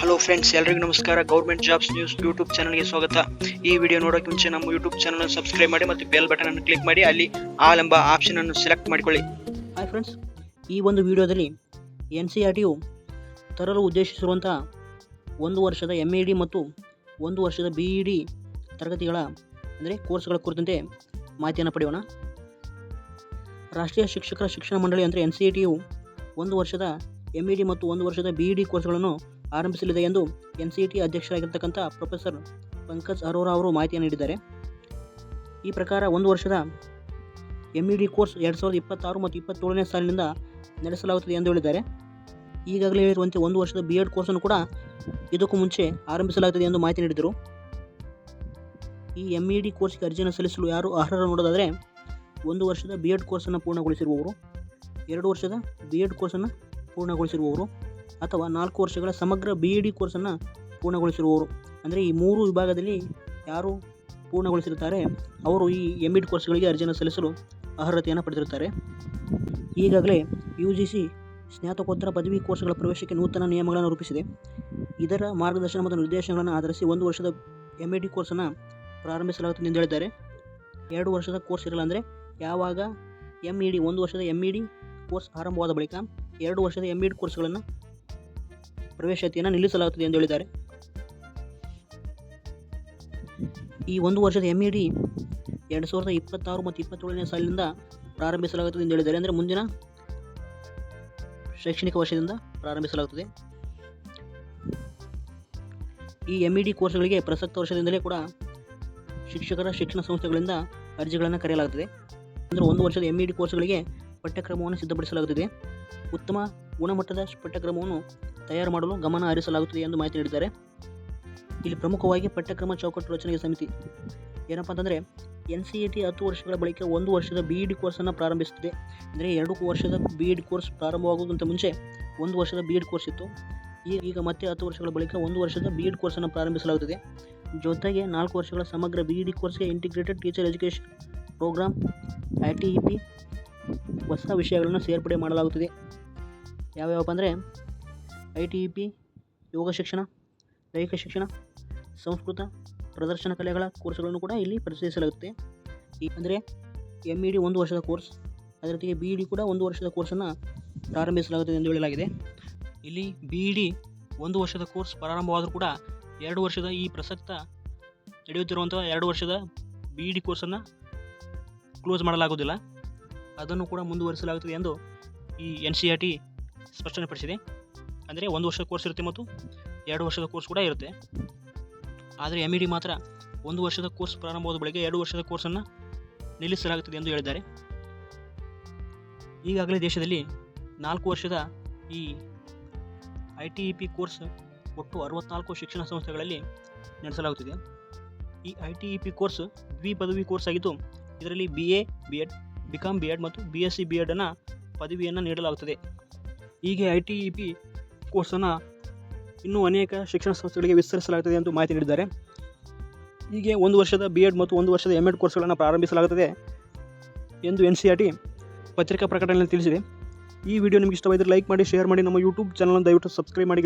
Hello friends ಎಲ್ರಿಗೂ ನಮಸ್ಕಾರ. Government jobs news YouTube ಚಾನಲ್ಗೆ ಸ್ವಾಗತ. ಈ ವಿಡಿಯೋ ನೋಡೋಕೆ ಮುಂಚೆ ನಮ್ಮ ಯೂಟ್ಯೂಬ್ ಚಾನಲ್ ಸಬ್ಸ್ಕ್ರೈಬ್ ಮಾಡಿ ಮತ್ತು ಬೆಲ್ ಬಟನ್ ಅನ್ನು ಕ್ಲಿಕ್ ಮಾಡಿ. ಅಲ್ಲಿ ಆಲ್ ಎಂಬ ಆಪ್ಷನ್ ಅನ್ನು ಸೆಲೆಕ್ಟ್ ಮಾಡಿಕೊಳ್ಳಿ. ಹಾಯ್ ಫ್ರೆಂಡ್ಸ್ ಈ ಒಂದು ವಿಡಿಯೋದಲ್ಲಿ ಎನ್ ಸಿ ಆರ್ ಟಿಯು ತರಲು ಉದ್ದೇಶಿಸಿರುವಂಥ ಒಂದು ವರ್ಷದ ಎಂ ಇ ಡಿ ಮತ್ತು ಒಂದು ವರ್ಷದ ಬಿ ಇ ಡಿ ತರಗತಿಗಳ, ಅಂದರೆ ಕೋರ್ಸ್ಗಳ ಕುರಿತಂತೆ ಮಾಹಿತಿಯನ್ನು ಪಡೆಯೋಣ. ರಾಷ್ಟ್ರೀಯ ಶಿಕ್ಷಕರ ಶಿಕ್ಷಣ ಮಂಡಳಿ, ಅಂದರೆ ಎನ್ ಸಿ ಟಿಯು ಒಂದು ವರ್ಷದ ಎಂ ಇ ಡಿ ಮತ್ತು ಒಂದು ವರ್ಷದ ಬಿ ಇ ಡಿ ಕೋರ್ಸ್ಗಳನ್ನು ಆರಂಭಿಸಲಿದೆ ಎಂದು ಎನ್ ಸಿ ಟಿ ಅಧ್ಯಕ್ಷರಾಗಿರ್ತಕ್ಕಂಥ ಪ್ರೊಫೆಸರ್ ಪಂಕಜ್ ಅರೋರಾ ಅವರು ಮಾಹಿತಿಯನ್ನು ನೀಡಿದ್ದಾರೆ. ಈ ಪ್ರಕಾರ ಒಂದು ವರ್ಷದ ಎಂ ಇ ಡಿ ಕೋರ್ಸ್ ಎರಡು ಸಾವಿರದ ಇಪ್ಪತ್ತಾರು ಮತ್ತು ಇಪ್ಪತ್ತೇಳನೇ ಸಾಲಿನಿಂದ ನಡೆಸಲಾಗುತ್ತದೆ ಎಂದು ಹೇಳಿದ್ದಾರೆ. ಈಗಾಗಲೇ ಹೇಳಿರುವಂತೆ ಒಂದು ವರ್ಷದ ಬಿ ಎಡ್ ಕೋರ್ಸನ್ನು ಕೂಡ ಇದಕ್ಕೂ ಮುಂಚೆ ಆರಂಭಿಸಲಾಗುತ್ತದೆ ಎಂದು ಮಾಹಿತಿ ನೀಡಿದರು. ಈ ಎಂ ಇ ಡಿ ಕೋರ್ಸ್ಗೆ ಅರ್ಜಿಯನ್ನು ಸಲ್ಲಿಸಲು ಯಾರು ಅರ್ಹರು ನೋಡೋದಾದರೆ ಒಂದು ವರ್ಷದ ಬಿ ಎಡ್ ಕೋರ್ಸನ್ನು ಪೂರ್ಣಗೊಳಿಸಿರುವವರು, ಎರಡು ವರ್ಷದ ಬಿ ಎಡ್ ಕೋರ್ಸನ್ನು ಪೂರ್ಣಗೊಳಿಸಿರುವವರು ಅಥವಾ ನಾಲ್ಕು ವರ್ಷಗಳ ಸಮಗ್ರ ಬಿ ಇ ಡಿ ಕೋರ್ಸನ್ನು ಪೂರ್ಣಗೊಳಿಸಿರುವವರು. ಅಂದರೆ ಈ ಮೂರು ವಿಭಾಗದಲ್ಲಿ ಯಾರು ಪೂರ್ಣಗೊಳಿಸಿರುತ್ತಾರೆ, ಅವರು ಈ ಎಂ ಇಡ್ ಕೋರ್ಸ್ಗಳಿಗೆ ಅರ್ಜಿಯನ್ನು ಸಲ್ಲಿಸಲು ಅರ್ಹತೆಯನ್ನು ಪಡೆದಿರುತ್ತಾರೆ. ಈಗಾಗಲೇ ಯು ಜಿ ಸಿ ಸ್ನಾತಕೋತ್ತರ ಪದವಿ ಕೋರ್ಸ್ಗಳ ಪ್ರವೇಶಕ್ಕೆ ನೂತನ ನಿಯಮಗಳನ್ನು ರೂಪಿಸಿದೆ. ಇದರ ಮಾರ್ಗದರ್ಶನ ಮತ್ತು ನಿರ್ದೇಶನಗಳನ್ನು ಆಧರಿಸಿ ಒಂದು ವರ್ಷದ ಎಂ ಇ ಡಿ ಕೋರ್ಸನ್ನು ಪ್ರಾರಂಭಿಸಲಾಗುತ್ತದೆ ಎಂದು ಹೇಳಿದ್ದಾರೆ. ಎರಡು ವರ್ಷದ ಕೋರ್ಸ್ ಇರಲ್ಲ ಅಂದರೆ ಯಾವಾಗ ಎಂ ಇ ಡಿ ಒಂದು ವರ್ಷದ ಎಂ ಇ ಡಿ ಕೋರ್ಸ್ ಆರಂಭವಾದ ಬಳಿಕ ಎರಡು ವರ್ಷದ ಎಂ ಇ ಡಿ ಕೋರ್ಸ್ಗಳನ್ನು ಪ್ರವೇಶಾತಿಯನ್ನು ನಿಲ್ಲಿಸಲಾಗುತ್ತದೆ ಎಂದು ಹೇಳಿದ್ದಾರೆ. ಈ ಒಂದು ವರ್ಷದ ಎಂ ಇ ಡಿ ಎರಡು ಸಾವಿರದ ಇಪ್ಪತ್ತಾರು ಮತ್ತು ಇಪ್ಪತ್ತೇಳನೇ ಸಾಲಿನಿಂದ ಪ್ರಾರಂಭಿಸಲಾಗುತ್ತದೆ ಎಂದು ಹೇಳಿದ್ದಾರೆ. ಅಂದರೆ ಮುಂದಿನ ಶೈಕ್ಷಣಿಕ ವರ್ಷದಿಂದ ಪ್ರಾರಂಭಿಸಲಾಗುತ್ತದೆ. ಈ ಎಂ ಇ ಡಿ ಕೋರ್ಸ್ಗಳಿಗೆ ಪ್ರಸಕ್ತ ವರ್ಷದಿಂದಲೇ ಕೂಡ ಶಿಕ್ಷಕರ ಶಿಕ್ಷಣ ಸಂಸ್ಥೆಗಳಿಂದ ಅರ್ಜಿಗಳನ್ನು ಕರೆಯಲಾಗುತ್ತದೆ. ಅಂದರೆ ಒಂದು ವರ್ಷದ ಎಂ ಇ ಡಿ ಕೋರ್ಸ್ಗಳಿಗೆ ಪಠ್ಯಕ್ರಮವನ್ನು ಸಿದ್ಧಪಡಿಸಲಾಗುತ್ತದೆ. ಉತ್ತಮ ಗುಣಮಟ್ಟದ ಪಠ್ಯಕ್ರಮವನ್ನು ತಯಾರು ಮಾಡಲು ಗಮನ ಹರಿಸಲಾಗುತ್ತದೆ ಎಂದು ಮಾಹಿತಿ ನೀಡಿದ್ದಾರೆ. ಇಲ್ಲಿ ಪ್ರಮುಖವಾಗಿ ಪಠ್ಯಕ್ರಮ ಚೌಕಟ್ಟು ರಚನೆಗೆ ಸಮಿತಿ. ಏನಪ್ಪ ಅಂತಂದರೆ, ಎನ್ ಸಿ ಇ ಟಿ ಹತ್ತು ವರ್ಷಗಳ ಬಳಿಕ ಒಂದು ವರ್ಷದ ಬಿ ಇ ಕೋರ್ಸನ್ನು ಪ್ರಾರಂಭಿಸುತ್ತದೆ. ಅಂದರೆ ಎರಡು ವರ್ಷದ ಬಿ ಇ ಡಿ ಕೋರ್ಸ್ ಪ್ರಾರಂಭವಾಗುವುದಕ್ಕಿಂತ ಮುಂಚೆ ಒಂದು ವರ್ಷದ ಬಿ ಇಡ್ ಕೋರ್ಸ್ ಇತ್ತು. ಈಗ ಈಗ ಮತ್ತೆ ಹತ್ತು ವರ್ಷಗಳ ಬಳಿಕ ಒಂದು ವರ್ಷದ ಬಿ ಇಡ್ ಕೋರ್ಸನ್ನು ಪ್ರಾರಂಭಿಸಲಾಗುತ್ತದೆ. ಜೊತೆಗೆ ನಾಲ್ಕು ವರ್ಷಗಳ ಸಮಗ್ರ ಬಿ ಇ ಕೋರ್ಸ್ಗೆ integrated teacher education programme I T E P ಹೊಸ ವಿಷಯಗಳನ್ನು ಸೇರ್ಪಡೆ ಮಾಡಲಾಗುತ್ತದೆ. ಯಾವ್ಯಾವಪ್ಪ ಅಂದರೆ ಐ ಟಿ ಪಿ, ಯೋಗ ಶಿಕ್ಷಣ ದೈಹಿಕ ಶಿಕ್ಷಣ, ಸಂಸ್ಕೃತ, ಪ್ರದರ್ಶನ ಕಲೆಗಳ ಕೋರ್ಸ್ಗಳನ್ನು ಕೂಡ ಇಲ್ಲಿ ಪರಿಚಯಿಸಲಾಗುತ್ತೆ. ಈ ಅಂದರೆ ಎಂ ಇ ಡಿ ಒಂದು ವರ್ಷದ ಕೋರ್ಸ್, ಅದರ ಜೊತೆಗೆ ಬಿ ಇ ಡಿ ಕೂಡ ಒಂದು ವರ್ಷದ ಕೋರ್ಸನ್ನು ಪ್ರಾರಂಭಿಸಲಾಗುತ್ತದೆ ಎಂದು ಹೇಳಲಾಗಿದೆ. ಇಲ್ಲಿ ಬಿ ಇ ಡಿ ಒಂದು ವರ್ಷದ ಕೋರ್ಸ್ ಪ್ರಾರಂಭವಾದರೂ ಕೂಡ ಎರಡು ವರ್ಷದ ಈ ಪ್ರಸಕ್ತ ನಡೆಯುತ್ತಿರುವಂಥ ಎರಡು ವರ್ಷದ ಬಿ ಇ ಡಿ ಕೋರ್ಸನ್ನು ಕ್ಲೋಸ್ ಮಾಡಲಾಗುವುದಿಲ್ಲ. ಅದನ್ನು ಕೂಡ ಮುಂದುವರಿಸಲಾಗುತ್ತದೆ ಎಂದು ಈ ಎನ್ ಸಿ ಆರ್ ಟಿ ಸ್ಪಷ್ಟನೆಪಡಿಸಿದೆ ಅಂದರೆ ಒಂದು ವರ್ಷದ ಕೋರ್ಸ್ ಇರುತ್ತೆ ಮತ್ತು ಎರಡು ವರ್ಷದ ಕೋರ್ಸ್ ಕೂಡ ಇರುತ್ತೆ. ಆದರೆ ಎಂ ಡಿ ಮಾತ್ರ ಒಂದು ವರ್ಷದ ಕೋರ್ಸ್ ಪ್ರಾರಂಭವಾದ ಬಳಿಕ ಎರಡು ವರ್ಷದ ಕೋರ್ಸನ್ನು ನಿಲ್ಲಿಸಲಾಗುತ್ತದೆ ಎಂದು ಹೇಳಿದ್ದಾರೆ. ಈಗಾಗಲೇ ದೇಶದಲ್ಲಿ ನಾಲ್ಕು ವರ್ಷದ ಈ I T E P course ಒಟ್ಟು ಅರವತ್ನಾಲ್ಕು ಶಿಕ್ಷಣ ಸಂಸ್ಥೆಗಳಲ್ಲಿ ನಡೆಸಲಾಗುತ್ತಿದೆ. ಈ I T E P course ದ್ವಿ ಪದವಿ ಕೋರ್ಸ್ ಆಗಿದ್ದು, ಇದರಲ್ಲಿ B A B Ed B Com B Ed ಮತ್ತು ಬಿ ಎಸ್ ಸಿ ಬಿ ಎಡನ್ನು ಪದವಿಯನ್ನು ನೀಡಲಾಗುತ್ತದೆ. ಹೀಗೆ ಐ ಟಿ ಇ ಪಿ ಕೋರ್ಸನ್ನು ಇನ್ನೂ ಅನೇಕ ಶಿಕ್ಷಣ ಸಂಸ್ಥೆಗಳಿಗೆ ವಿಸ್ತರಿಸಲಾಗುತ್ತದೆ ಎಂದು ಮಾಹಿತಿ ನೀಡಿದ್ದಾರೆ. ಹೀಗೆ ಒಂದು ವರ್ಷದ ಬಿ ಎಡ್ ಮತ್ತು ಒಂದು ವರ್ಷದ ಎಂ ಎಡ್ ಕೋರ್ಸ್ಗಳನ್ನು ಪ್ರಾರಂಭಿಸಲಾಗುತ್ತದೆ ಎಂದು ಎನ್ ಸಿ ಆರ್ ಟಿ ಪತ್ರಿಕಾ ಪ್ರಕಟಣೆಯಲ್ಲಿ ತಿಳಿಸಿದೆ. ಈ ವಿಡಿಯೋ ನಿಮಗೆ ಇಷ್ಟವಾದರೆ ಲೈಕ್ ಮಾಡಿ, ಶೇರ್ ಮಾಡಿ, ನಮ್ಮ ಯೂಟ್ಯೂಬ್ ಚಾನಲನ್ನು ದಯವಿಟ್ಟು ಸಬ್ಸ್ಕ್ರೈಬ್ ಮಾಡಿ